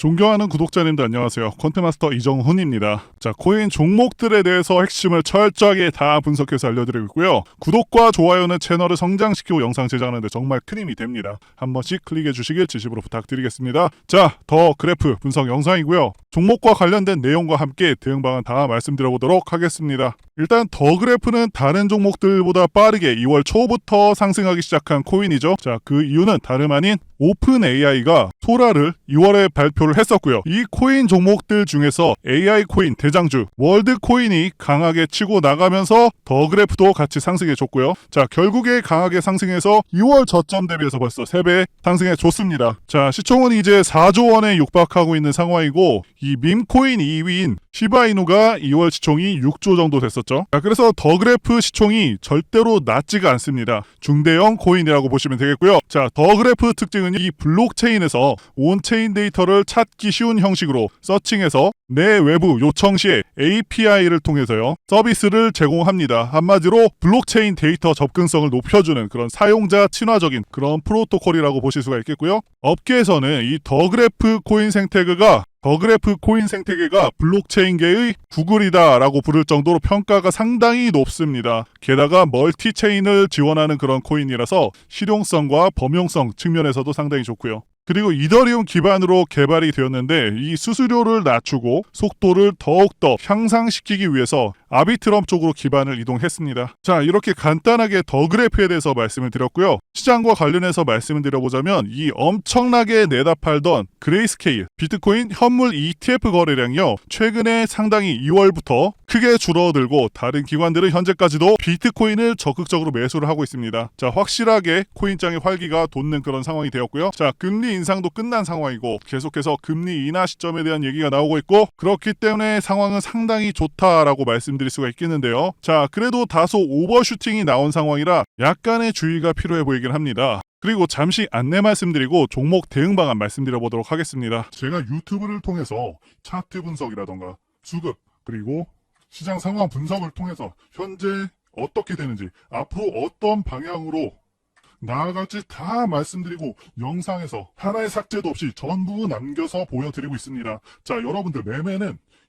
존경하는 구독자님들 안녕하세요. 콘트마스터 이정훈입니다. 자, 코인 종목들에 대해서 핵심을 철저하게 다 분석해서 알려드리고 있고요. 구독과 좋아요는 채널을 성장시키고 영상 제작하는데 정말 큰 힘이 됩니다. 한 번씩 클릭해 주시길 지식으로 부탁드리겠습니다. 자, 더 그래프 분석 영상이고요. 종목과 관련된 내용과 함께 대응 방안 다 말씀드려보도록 하겠습니다. 일단 더 그래프는 다른 종목들보다 빠르게 2월 초부터 상승하기 시작한 코인이죠. 자, 그 이유는 다름 아닌 오픈 AI가 소라를 2월에 발표를 했었고요. 이 코인 종목들 중에서 AI 코인 대장주 월드 코인이 강하게 치고 나가면서 더 그래프도 같이 상승해 줬고요. 자, 결국에 강하게 상승해서 2월 저점 대비해서 벌써 3배 상승해 줬습니다. 자, 시총은 이제 4조 원에 육박하고 있는 상황이고 이 밈코인 2위인 시바이누가 2월 시총이 6조 정도 됐었죠. 자, 그래서 더 그래프 시총이 절대로 낮지가 않습니다. 중대형 코인이라고 보시면 되겠고요. 자, 더 그래프 특징은 이 블록체인에서 온체인 데이터를 찾기 쉬운 형식으로 서칭해서 내 외부 요청 시에 API를 통해서요 서비스를 제공합니다. 한마디로 블록체인 데이터 접근성을 높여주는 그런 사용자 친화적인 그런 프로토콜이라고 보실 수가 있겠고요. 업계에서는 이 더그래프 코인 생태계가 더그래프 코인 생태계가 블록체인계의 구글이다라고 부를 정도로 평가가 상당히 높습니다. 게다가 멀티체인을 지원하는 그런 코인이라서 실용성과 범용성 측면에서도 상당히 좋고요. 그리고 이더리움 기반으로 개발이 되었는데 이 수수료를 낮추고 속도를 더욱더 향상시키기 위해서 아비트럼 쪽으로 기반을 이동했습니다. 자, 이렇게 간단하게 더 그래프에 대해서 말씀을 드렸고요. 시장과 관련해서 말씀을 드려보자면 이 엄청나게 내다 팔던 그레이스케일 비트코인 현물 ETF 거래량이요. 최근에 상당히 2월부터 크게 줄어들고 다른 기관들은 현재까지도 비트코인을 적극적으로 매수를 하고 있습니다. 자, 확실하게 코인장의 활기가 돋는 그런 상황이 되었고요. 자, 금리 인상도 끝난 상황이고 계속해서 금리 인하 시점에 대한 얘기가 나오고 있고 그렇기 때문에 상황은 상당히 좋다라고 말씀 드릴 수가 있겠는데요. 자, 그래도 다소 오버슈팅이 나온 상황이라 약간의 주의가 필요해 보이긴 합니다. 그리고 잠시 안내 말씀드리고 종목 대응 방안 말씀드려 보도록 하겠습니다. 제가 유튜브를 통해서 차트 분석이라던가 수급 그리고 시장 상황 분석을 통해서 현재 어떻게 되는지 앞으로 어떤 방향으로 나아갈지 다 말씀드리고 영상에서 하나의 삭제도 없이 전부 남겨서 보여드리고 있습니다. 자, 여러분들 매매는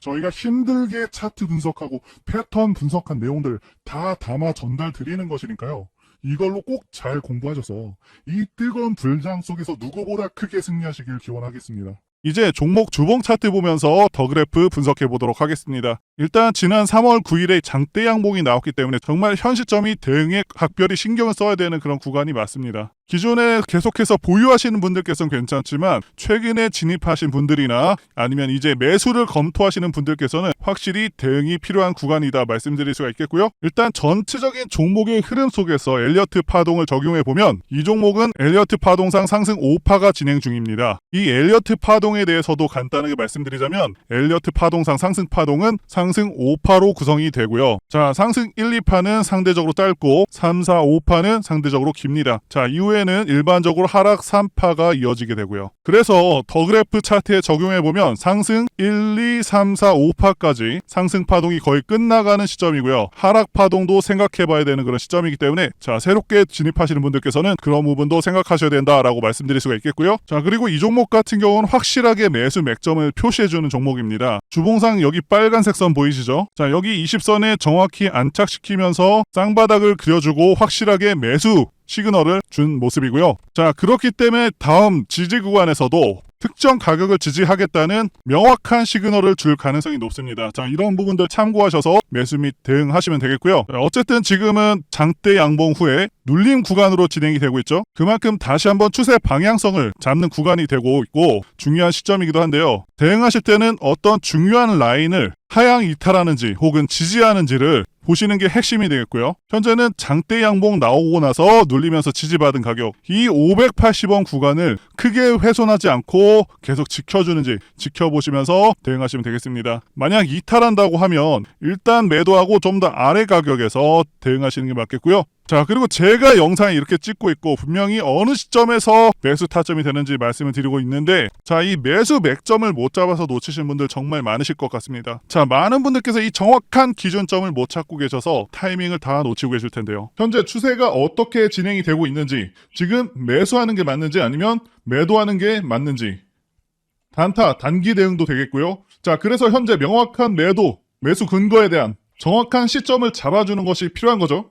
저희가 힘들게 차트 분석하고 패턴 분석한 내용들 다 담아 전달 드리는 것이니까요. 이걸로 꼭 잘 공부하셔서 이 뜨거운 불장 속에서 누구보다 크게 승리하시길 기원하겠습니다. 이제 종목 주봉 차트 보면서 더 그래프 분석해 보도록 하겠습니다. 일단 지난 3월 9일에 장대 양봉이 나왔기 때문에 정말 현 시점이 대응에 각별히 신경을 써야 되는 그런 구간이 맞습니다. 기존에 계속해서 보유하시는 분들께서는 괜찮지만 최근에 진입하신 분들이나 아니면 이제 매수를 검토하시는 분들께서는 확실히 대응이 필요한 구간이다 말씀드릴 수가 있겠고요. 일단 전체적인 종목의 흐름 속에서 엘리어트 파동을 적용해 보면 이 종목은 엘리어트 파동상 상승 5파가 진행 중입니다. 이 엘리어트 파동에 대해서도 간단하게 말씀드리자면 엘리어트 파동상 상승 파동은 상승 5파로 구성이 되고요. 자, 상승 1, 2파는 상대적으로 짧고 3, 4, 5파는 상대적으로 깁니다. 자, 이후에는 일반적으로 하락 3파가 이어지게 되고요. 그래서 더 그래프 차트에 적용해 보면 상승 1, 2, 3, 4, 5파까지 상승 파동이 거의 끝나가는 시점이고요. 하락 파동도 생각해 봐야 되는 그런 시점이기 때문에 자, 새롭게 진입하시는 분들께서는 그런 부분도 생각하셔야 된다라고 말씀드릴 수가 있겠고요. 자, 그리고 이 종목 같은 경우는 확실하게 매수 맥점을 표시해 주는 종목입니다. 주봉상 여기 빨간색 선 보이시죠? 자, 여기 20선에 정확히 안착시키면서 쌍바닥을 그려주고 확실하게 매수 시그널을 준 모습이고요. 자, 그렇기 때문에 다음 지지 구간에서도 특정 가격을 지지하겠다는 명확한 시그널을 줄 가능성이 높습니다. 자, 이런 부분들 참고하셔서 매수 및 대응하시면 되겠고요. 자, 어쨌든 지금은 장대 양봉 후에 눌림 구간으로 진행이 되고 있죠. 그만큼 다시 한번 추세 방향성을 잡는 구간이 되고 있고 중요한 시점이기도 한데요. 대응하실 때는 어떤 중요한 라인을 하향 이탈하는지 혹은 지지하는지를 보시는 게 핵심이 되겠고요. 현재는 장대 양봉 나오고 나서 눌리면서 지지받은 가격 이 580원 구간을 크게 훼손하지 않고 계속 지켜주는지 지켜보시면서 대응하시면 되겠습니다. 만약 이탈한다고 하면 일단 매도하고 좀 더 아래 가격에서 대응하시는 게 맞겠고요. 자, 그리고 제가 영상을 이렇게 찍고 있고 분명히 어느 시점에서 매수 타점이 되는지 말씀을 드리고 있는데 자, 이 매수 맥점을 못 잡아서 놓치신 분들 정말 많으실 것 같습니다. 자, 많은 분들께서 이 정확한 기준점을 못 찾고 계셔서 타이밍을 다 놓치고 계실 텐데요. 현재 추세가 어떻게 진행이 되고 있는지, 지금 매수하는 게 맞는지 아니면 매도하는 게 맞는지 단타, 단기 대응도 되겠고요. 자, 그래서 현재 명확한 매도, 매수 근거에 대한 정확한 시점을 잡아주는 것이 필요한 거죠.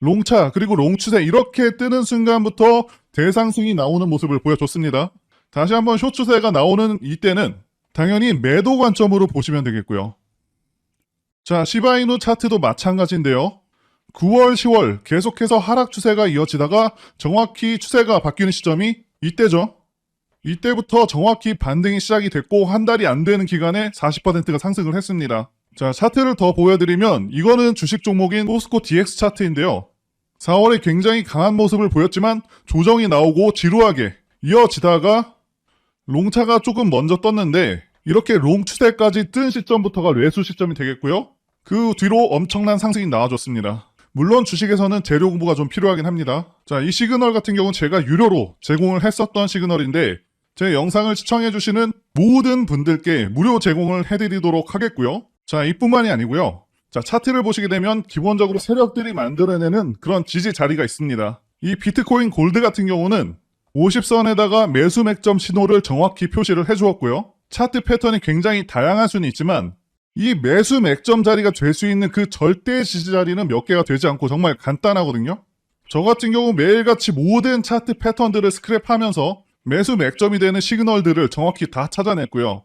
롱차 그리고 롱추세 이렇게 뜨는 순간부터 대상승이 나오는 모습을 보여줬습니다. 다시 한번 쇼추세가 나오는 이때는 당연히 매도 관점으로 보시면 되겠고요. 자, 시바이누 차트도 마찬가지인데요. 9월, 10월 계속해서 하락 추세가 이어지다가 정확히 추세가 바뀌는 시점이 이때죠. 이때부터 정확히 반등이 시작이 됐고 한 달이 안 되는 기간에 40%가 상승을 했습니다. 자, 차트를 더 보여드리면 이거는 주식 종목인 포스코 DX 차트인데요. 4월에 굉장히 강한 모습을 보였지만 조정이 나오고 지루하게 이어지다가 롱차가 조금 먼저 떴는데 이렇게 롱 추세까지 뜬 시점부터가 매수 시점이 되겠고요. 그 뒤로 엄청난 상승이 나와줬습니다. 물론 주식에서는 재료 공부가 좀 필요하긴 합니다. 자, 이 시그널 같은 경우는 제가 유료로 제공을 했었던 시그널인데 제 영상을 시청해주시는 모든 분들께 무료 제공을 해드리도록 하겠고요. 자, 이뿐만이 아니고요. 자, 차트를 보시게 되면 기본적으로 세력들이 만들어내는 그런 지지 자리가 있습니다. 이 비트코인 골드 같은 경우는 50선에다가 매수 맥점 신호를 정확히 표시를 해주었고요. 차트 패턴이 굉장히 다양할 수는 있지만 이 매수 맥점 자리가 될 수 있는 그 절대 지지 자리는 몇 개가 되지 않고 정말 간단하거든요. 저 같은 경우 매일같이 모든 차트 패턴들을 스크랩하면서 매수 맥점이 되는 시그널들을 정확히 다 찾아냈고요.